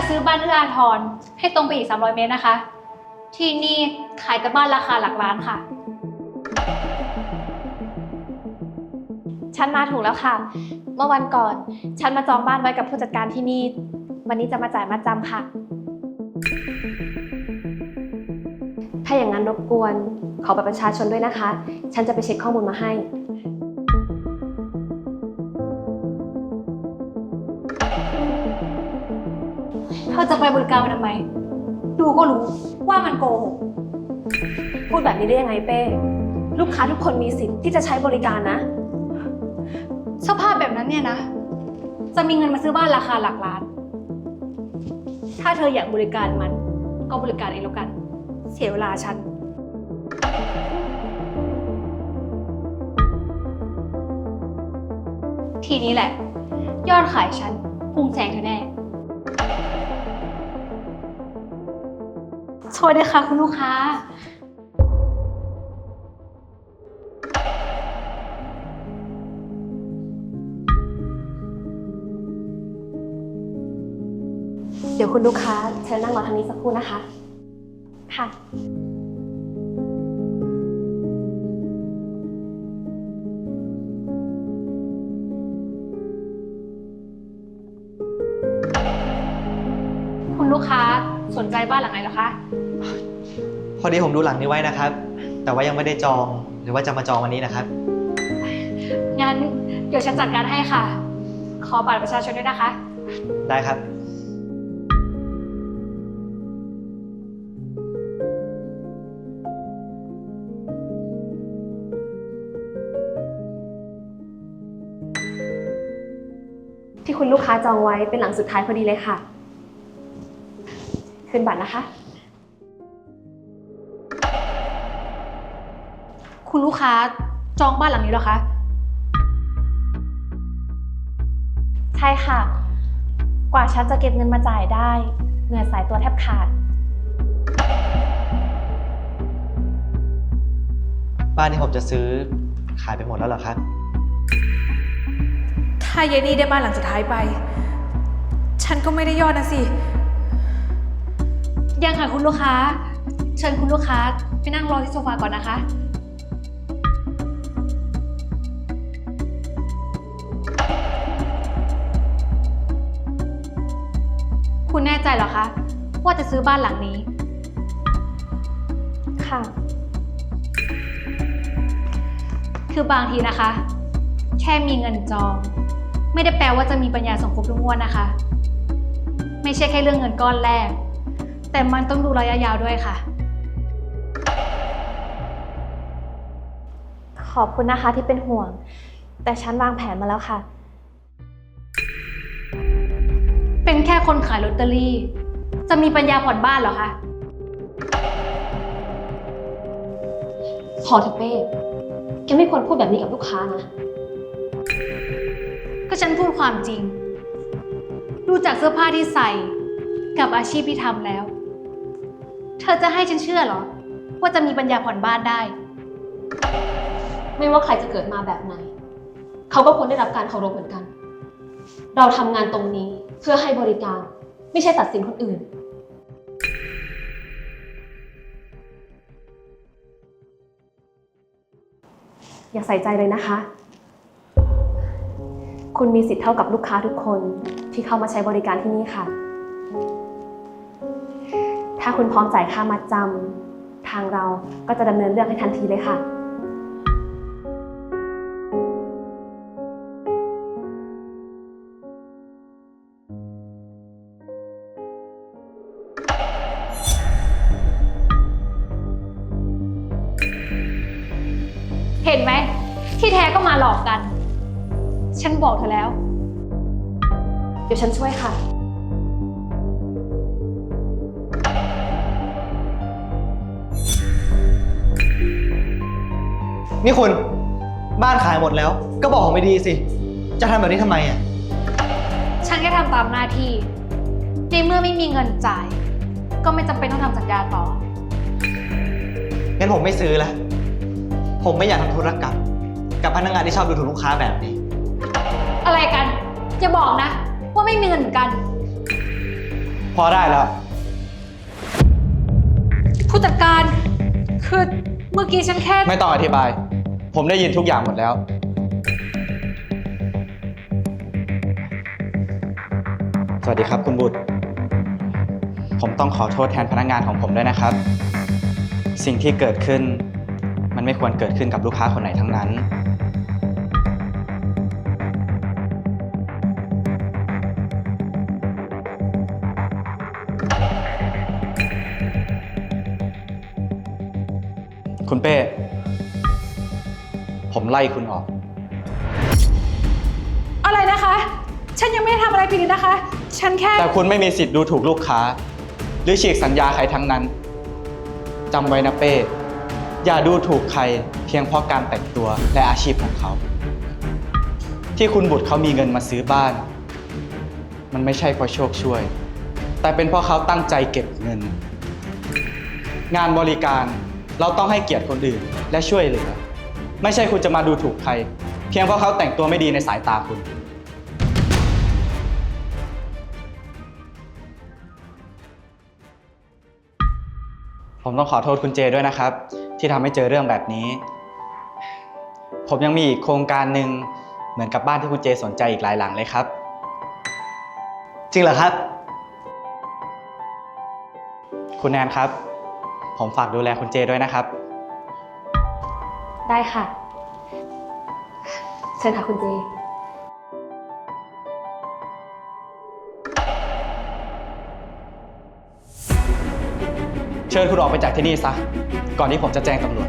จะซื้อบ้านเอื้ออาทร ให้ตรงไปอีก 300 เมตรนะคะ ที่นี่ขายแต่บ้านราคาหลักล้านค่ะ ฉันมาถูกแล้วค่ะ เมื่อวันก่อน ฉันมาจองบ้านไว้กับผู้จัดการที่นี่ วันนี้จะมาจ่ายมาจำค่ะ ถ้าอย่างนั้นรบกวน ขอบัตรประชาชนด้วยนะคะ ฉันจะไปเช็คข้อมูลมาให้ อจะไปบริการมันทำไม ดูก็รู้ว่ามันโกหก พูดแบบนี้ได้ยังไงเป้ ลูกค้าทุกคนมีสิทธิ์ที่จะใช้บริการนะ สภาพแบบนั้นเนี่ยนะ จะมีเงินมาซื้อบ้านราคาหลักล้าน ถ้าเธออยากบริการมัน ก็บริการเองแล้วกัน เสียเวลาฉัน ทีนี้แหละ ยอดขายฉันพุ่งแซงเธอแน่ สวัสดีค่ะคุณลูกค้า เดี๋ยวคุณลูกค้าเชิญนั่งรอทางนี้สักครู่นะคะ ค่ะ นใจบ้านหลังไหนเหรอคะ พอดีผมดูหลังนี้ไว้นะครับ แต่ว่ายังไม่ได้จองหรือว่าจะมาจองวันนี้นะครับ งั้นเดี๋ยวฉันจัดการให้ค่ะ ขอบัตรประชาชนด้วยนะคะ ได้ครับ ที่คุณลูกค้าจองไว้เป็นหลังสุดท้ายพอดีเลยค่ะ คืนบัตรนะคะ คุณลูกค้าจองบ้านหลังนี้เหรอคะ ใช่ค่ะ กว่าฉันจะเก็บเงินมาจ่ายได้ เหนื่อยสายตัวแทบขาด บ้านที่ผมจะซื้อขายไปหมดแล้วเหรอครับ ถ้าเยนี่ได้บ้านหลังสุดท้ายไป ฉันก็ไม่ได้ยอดนะสิ ยังค่ะคุณลูกค้า เชิญคุณลูกค้าไปนั่งรอที่โซฟาก่อนนะคะ คุณแน่ใจเหรอคะ ว่าจะซื้อบ้านหลังนี้ ค่ะ คือบางทีนะคะ แค่มีเงินจอง ไม่ได้แปลว่าจะมีปัญญาส่งครบทุกงวดนะคะ ไม่ใช่แค่เรื่องเงินก้อนแรก แต่มันต้องดูระยะยาวด้วยค่ะ ขอบคุณนะคะที่เป็นห่วง แต่ฉันวางแผนมาแล้วค่ะ เป็นแค่คนขายลอตเตอรี่ จะมีปัญญาผ่อนบ้านเหรอคะ พอเถอะเป้แกไม่ควรพูดแบบนี้กับลูกค้านะ ก็ฉันพูดความจริง ดูจากเสื้อผ้าที่ใส่ กับอาชีพที่ทำแล้ว เธอจะให้ฉันเชื่อเหรอ ว่าจะมีปัญญาผ่อนบ้านได้ ไม่ว่าใครจะเกิดมาแบบไหน เขาก็ควรได้รับการเคารพเหมือนกัน เราทำงานตรงนี้เพื่อให้บริการ ไม่ใช่ตัดสินคนอื่น อย่าใส่ใจเลยนะคะ คุณมีสิทธิ์เท่ากับลูกค้าทุกคนที่เข้ามาใช้บริการที่นี่ค่ะ ถ้าคุณพร้อมจ่ายค่ามัดจำทางเราก็จะดำเนินเรื่องให้ทันทีเลยค่ะ เห็นไหม ที่แท้ก็มาหลอกกัน ฉันบอกเธอแล้ว เดี๋ยวฉันช่วยค่ะ นี่คุณบ้านขายหมดแล้ว ก็บอกผมไม่ดีสิ จะทำแบบนี้ทำไมอะ ฉันแค่ทำตามหน้าที่ ในเมื่อไม่มีเงินจ่าย ก็ไม่จำเป็นต้องทำสัญญาต่อ งั้นผมไม่ซื้อแล้วผมไม่อยากทำธุรกรรมกับพนักงานที่ชอบดูถูกลูกค้าแบบนี้ อะไรกันอย่าบอกนะ ว่าไม่มีเงินเหมือนกันผพอได้แล้ว ผู้จัดการ คือเมื่อกี้ฉันแค่ ไม่ต้องอธิบาย ผมได้ยินทุกอย่างหมดแล้ว สวัสดีครับคุณบุตร ผมต้องขอโทษแทนพนักงานของผมด้วยนะครับ สิ่งที่เกิดขึ้น มันไม่ควรเกิดขึ้นกับลูกค้าคนไหนทั้งนั้น คุณเป้ ผมไล่คุณออก อะไรนะคะ ฉันยังไม่ได้ทำอะไรผิดเลยนะคะ ฉันแค่ แต่คุณไม่มีสิทธิ์ดูถูกลูกค้า หรือฉีกสัญญาใครทั้งนั้นจำไว้นะเป้ อย่าดูถูกใครเพียงเพราะการแต่งตัวและอาชีพของเขา ที่คุณบุตรเขามีเงินมาซื้อบ้าน มันไม่ใช่เพราะโชคช่วย แต่เป็นเพราะเขาตั้งใจเก็บเงิน งานบริการเราต้องให้เกียรติคนอื่นและช่วยเหลือ ไม่ใช่คุณจะมาดูถูกใคร เพียงเพราะเขาแต่งตัวไม่ดีในสายตาคุณ ผมต้องขอโทษคุณเจด้วยนะครับ ที่ทำให้เจอเรื่องแบบนี้ ผมยังมีอีกโครงการหนึ่งเหมือนกับบ้านที่คุณเจสนใจอีกหลายหลังเลยครับ จริงเหรอครับ คุณแนนครับ ผมฝากดูแลคุณเจด้วยนะครับ ได้ค่ะ เชิญค่ะคุณเจ เชิญคุณออกไปจากที่นี่ซะ ก่อนที่ผมจะแจ้งตำรวจ